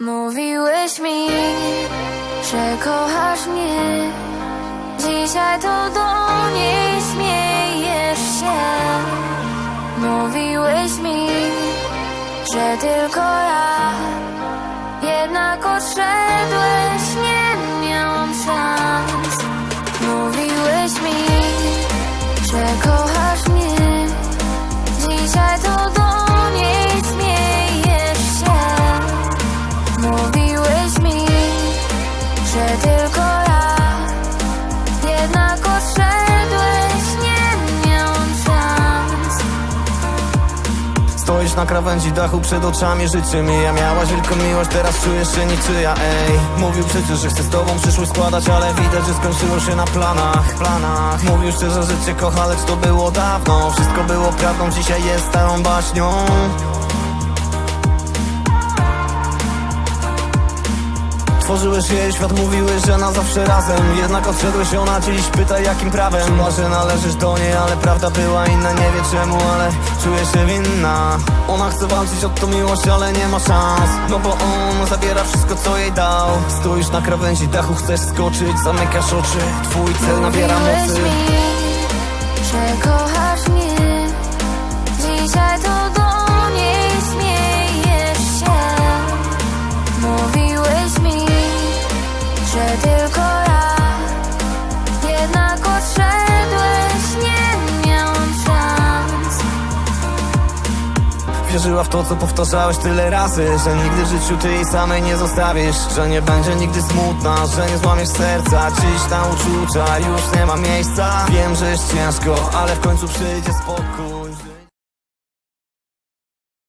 Mówiłeś mi, że kochasz mnie. Dzisiaj to do niej śmiejesz się. Mówiłeś mi, że tylko ja. Jednak odszedłeś, nie miałam szans. Mówiłeś mi, że kochasz mnie. Dzisiaj to do tylko ja. Jednak odszedłeś, nie miałam szans. Stoisz na krawędzi dachu przed oczami życie mija. Miałaś wielką miłość, teraz czujesz się niczyja, ej. Mówił przecież, że chce z tobą przyszłość składać Ale widać, że skończyło się na planach, planach. Mówił szczerze, że cię kocha, lecz to było dawno. Wszystko było prawdą, dzisiaj jest starą baśnią Tworzyłeś jej świat, mówiłeś, że na zawsze razem. Jednak odszedłeś ona dziś, pyta jakim prawem. Czuła, że należysz do niej, ale prawda była inna Nie wie czemu, ale czuje się winna. Ona chce walczyć o tą miłość, ale nie ma szans. No bo on zabiera wszystko, co jej dał. Stoisz na krawędzi dachu, chcesz skoczyć Zamykasz oczy, twój cel nabiera mocy Wierzyła w to, co powtarzałeś tyle razy Że nigdy w życiu ty jej samej nie zostawisz Że nie będzie nigdy smutna, że nie złamiesz serca Dziś na uczucia już nie ma miejsca. Wiem, że jest ciężko, ale w końcu przyjdzie spokój